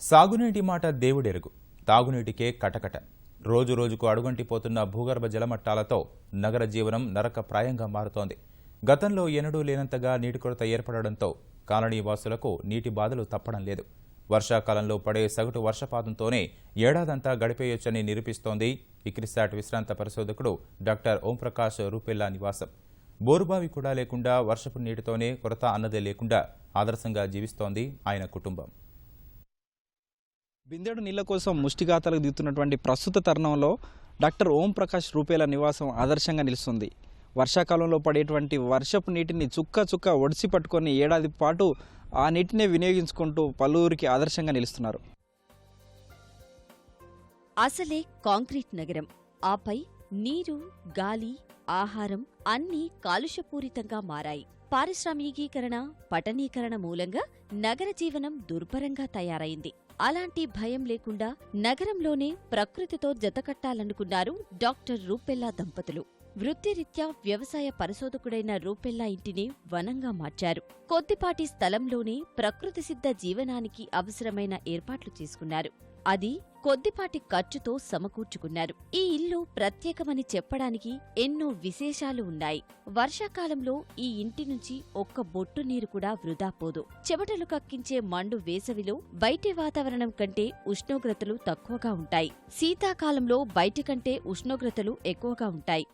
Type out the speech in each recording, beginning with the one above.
సాగునీటి మాట దేవుడెరుగు. తాగునీటికే కటకట. రోజు రోజుకు అడుగంటిపోతున్న భూగర్భ జలమట్టాలతో నగర జీవనం నరకప్రాయంగా మారుతోంది. గతంలో ఎన్నడూ లేనంతగా నీటి కొరత ఏర్పడడంతో కాలనీ వాసులకు నీటి బాధలు తప్పడం లేదు. వర్షాకాలంలో పడే సగటు వర్షపాతంతోనే ఏడాదంతా గడిపేయొచ్చని నిరూపిస్తోంది ఇక్రిసాట్ విశ్రాంత పరిశోధకుడు డాక్టర్ ఓంప్రకాష్ రూపెల్లా నివాసం. బోరుబావి కూడా లేకుండా వర్షపు నీటితోనే కొరత అన్నదే లేకుండా ఆదర్శంగా జీవిస్తోంది ఆయన కుటుంబం. బిందెడు నీళ్ళ కోసం ముష్టిఘాతాలకు దిగుతున్నటువంటి ప్రస్తుత తరుణంలో డాక్టర్ ఓం ప్రకాష్ రూపేల నివాసం ఆదర్శంగా నిలుస్తుంది. వర్షాకాలంలో పడేటువంటి వర్షపు నీటిని చుక్క చుక్క ఒడిసి పట్టుకొని ఏడాది పాటు ఆ నీటినే వినియోగించుకుంటూ పలువురికి ఆదర్శంగా నిలుస్తున్నారు. అసలే కాంక్రీట్ నగరం. ఆపై నీరు గాలి ఆహారం అన్నీ కాలుష్యపూరితంగా మారాయి. పారిశ్రామికీకరణ పట్టణీకరణ మూలంగా నగర జీవనం దుర్భరంగా తయారైంది. అలాంటి భయం లేకుండా నగరంలోనే ప్రకృతితో జతకట్టాలనుకున్నారు డాక్టర్ రూపెల్లా దంపతులు. వృత్తిరీత్యా వ్యవసాయ పరిశోధకుడైన రూపెల్లా ఇంటిని వనంగా మార్చారు. కొద్దిపాటి స్థలంలోనే ప్రకృతి సిద్ధ జీవనానికి అవసరమైన ఏర్పాట్లు చేసుకున్నారు. అది కొద్దిపాటి ఖర్చుతో సమకూర్చుకున్నారు. ఈ ఇల్లు ప్రత్యేకమని చెప్పడానికి ఎన్నో విశేషాలు ఉన్నాయి. వర్షాకాలంలో ఈ ఇంటి నుంచి ఒక్క బొట్టు నీరు కూడా వృధా పోదు. చెమటలు కక్కించే మండు వేసవిలో బయటి వాతావరణం కంటే ఉష్ణోగ్రతలు తక్కువగా ఉంటాయి. శీతాకాలంలో బయటి కంటే ఉష్ణోగ్రతలు ఎక్కువగా ఉంటాయి.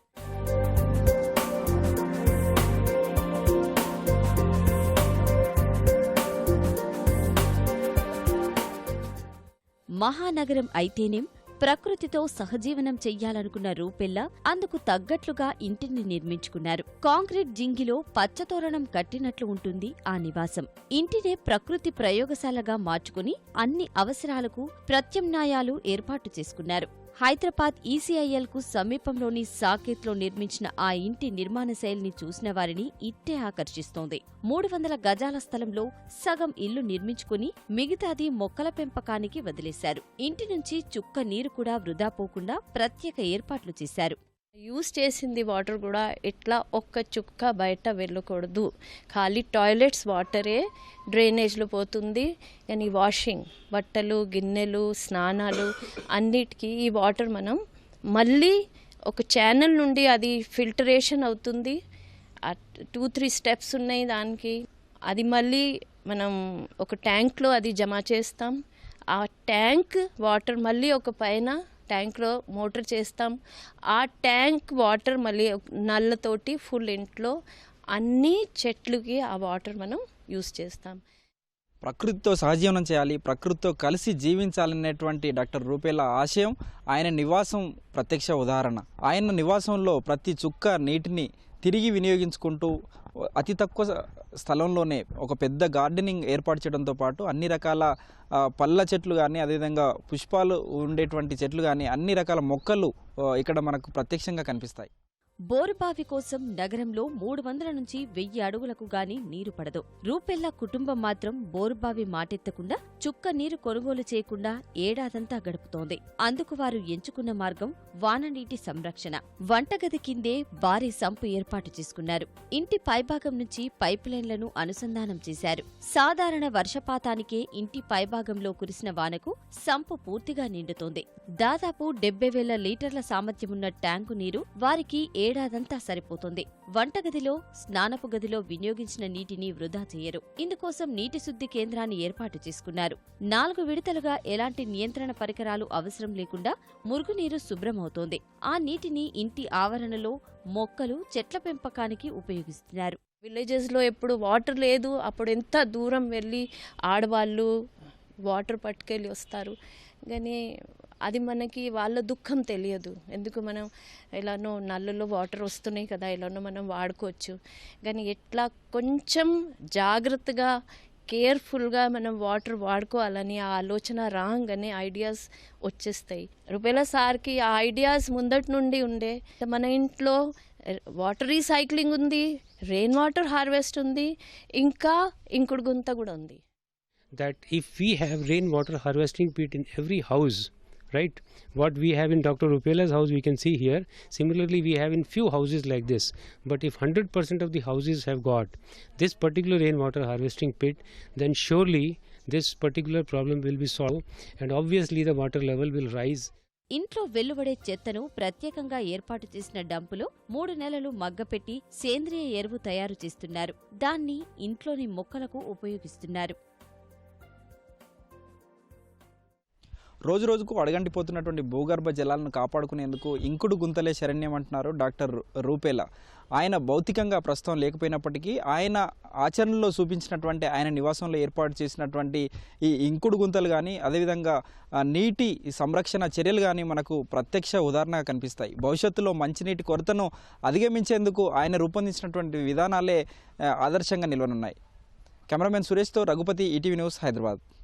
మహానగరం అయితేనేం ప్రకృతితో సహజీవనం చెయ్యాలనుకున్న రూపెల్లా అందుకు తగ్గట్లుగా ఇంటిని నిర్మించుకున్నారు. కాంక్రీట్ జింగిలో పచ్చతోరణం కట్టినట్లు ఉంటుంది ఆ నివాసం. ఇంటినే ప్రకృతి ప్రయోగశాలగా మార్చుకుని అన్ని అవసరాలకు ప్రత్యామ్నాయాలు ఏర్పాటు చేసుకున్నారు. హైదరాబాద్ ఈసీఐఎల్కు సమీపంలోని సాకేత్లో నిర్మించిన ఆ ఇంటి నిర్మాణ శైలిని చూసిన వారిని ఇట్టే ఆకర్షిస్తోంది. మూడు వందల గజాల స్థలంలో సగం ఇల్లు నిర్మించుకుని మిగతాది మొక్కల పెంపకానికి వదిలేశారు. ఇంటి నుంచి చుక్క నీరు కూడా వృధా పోకుండా ప్రత్యేక ఏర్పాట్లు చేశారు. యూస్ చేసింది వాటర్ కూడా ఇట్లా ఒక్క చుక్క బయట వెళ్ళకూడదు. ఖాళీ టాయిలెట్స్ వాటరే డ్రైనేజ్లో పోతుంది. కానీ వాషింగ్ బట్టలు గిన్నెలు స్నానాలు అన్నిటికీ ఈ వాటర్ మనం మళ్ళీ ఒక ఛానల్ నుండి అది ఫిల్టరేషన్ అవుతుంది. టూ త్రీ స్టెప్స్ ఉన్నాయి దానికి. అది మళ్ళీ మనం ఒక ట్యాంక్లో అది జమ చేస్తాం. ఆ ట్యాంక్ వాటర్ మళ్ళీ ఒక పైన ట్యాంక్లో మోటార్ చేస్తాం. ఆ ట్యాంక్ వాటర్ మళ్ళీ నల్లతోటి ఫుల్ ఇంట్లో అన్ని చెట్లకి ఆ వాటర్ మనం యూస్ చేస్తాం. ప్రకృతితో సహజీవనం చేయాలి ప్రకృతితో కలిసి జీవించాలనేటువంటి డాక్టర్ రూపేల ఆశయం ఆయన నివాసం ప్రత్యక్ష ఉదాహరణ. ఆయన నివాసంలో ప్రతి చుక్క నీటిని తిరిగి వినియోగించుకుంటూ అతి తక్కువ స్థలంలోనే ఒక పెద్ద గార్డెనింగ్ ఏర్పాటు చేయడంతో పాటు అన్ని రకాల పళ్ళ చెట్లు కానీ అదేవిధంగా పుష్పాలు ఉండేటువంటి చెట్లు కానీ అన్ని రకాల మొక్కలు ఇక్కడ మనకు ప్రత్యక్షంగా కనిపిస్తాయి. బోరుబావి కోసం నగరంలో మూడు వందల నుంచి వెయ్యి అడుగులకు గాని నీరు పడదు. రూపెల్లా కుటుంబం మాత్రం బోరుబావి మాటెత్తకుండా చుక్క నీరు కొనుగోలు చేయకుండా ఏడాదంతా గడుపుతోంది. అందుకు వారు ఎంచుకున్న మార్గం వాననీటి సంరక్షణ. వంటగది కిందే భారీ సంపు ఏర్పాటు చేసుకున్నారు. ఇంటి పైభాగం నుంచి పైప్ లైన్లను అనుసంధానం చేశారు. సాధారణ వర్షపాతానికే ఇంటి పైభాగంలో కురిసిన వానకు సంపు పూర్తిగా నిండుతోంది. దాదాపు డెబ్బై వేల లీటర్ల సామర్థ్యమున్న ట్యాంకు నీరు వారికి ఏడాదంతా సరిపోతుంది. వంటగదిలో స్నానపు గదిలో వినియోగించిన నీటిని వృధా చేయరు. ఇందుకోసం నీటి శుద్ధి కేంద్రాన్ని ఏర్పాటు చేసుకున్నారు. నాలుగు విడతలుగా ఎలాంటి నియంత్రణ పరికరాలు అవసరం లేకుండా మురుగునీరు శుభ్రమవుతోంది. ఆ నీటిని ఇంటి ఆవరణలో మొక్కలు చెట్ల పెంపకానికి ఉపయోగిస్తున్నారు. విలేజెస్లో ఎప్పుడు వాటర్ లేదు. అప్పుడు ఎంత దూరం వెళ్ళి ఆడవాళ్ళు వాటర్ పట్టుకెళ్ళి వస్తారు. కానీ అది మనకి వాళ్ళ దుఃఖం తెలియదు. ఎందుకు మనం ఎలానో నల్లులో వాటర్ వస్తున్నాయి కదా ఎలానో మనం వాడుకోవచ్చు. కానీ ఎట్లా కొంచెం జాగ్రత్తగా కేర్ఫుల్గా మనం వాటర్ వాడుకోవాలని ఆ ఆలోచన రాగానే ఐడియాస్ వచ్చేస్తాయి. రూపాయల సార్కి ఆ ఐడియాస్ ముందటి నుండి ఉండే మన ఇంట్లో వాటర్ రీసైక్లింగ్ ఉంది రెయిన్ వాటర్ హార్వెస్ట్ ఉంది ఇంకా ఇంకుడు గుంత కూడా ఉంది. That if we have rain water harvesting pit in every house right what we have in dr rupela's house we can see here similarly we have in few houses like this but if 100% of the houses have got this particular rainwater harvesting pit then surely this particular problem will be solved and obviously the water level will rise ఇంట్లో వెలువడే చెత్తను ప్రత్యేకంగా ఏర్పాటు చేసిన డంపులో మూడు నెలలు మగ్గపెట్టి సేంద్రియ ఎరువు తయారు చేస్తున్నారు దాన్ని ఇంట్లోని మొక్కలకు ఉపయోగిస్తున్నారు రోజు రోజుకు అడగంటిపోతున్నటువంటి భూగర్భ జలాలను కాపాడుకునేందుకు ఇంకుడు గుంతలే శరణ్యం అంటున్నారు డాక్టర్ రూపేలా. ఆయన భౌతికంగా ప్రస్తుతం లేకపోయినప్పటికీ ఆయన ఆచరణలో చూపించినటువంటి ఆయన నివాసంలో ఏర్పాటు చేసినటువంటి ఈ ఇంకుడు గుంతలు కానీ అదేవిధంగా నీటి సంరక్షణ చర్యలు కానీ మనకు ప్రత్యక్ష ఉదాహరణగా కనిపిస్తాయి. భవిష్యత్తులో మంచినీటి కొరతను అధిగమించేందుకు ఆయన రూపొందించినటువంటి విధానాలే ఆదర్శంగా నిలవనున్నాయి. కెమెరామెన్ సురేష్తో రఘుపతి ఈటీవీ న్యూస్ హైదరాబాద్.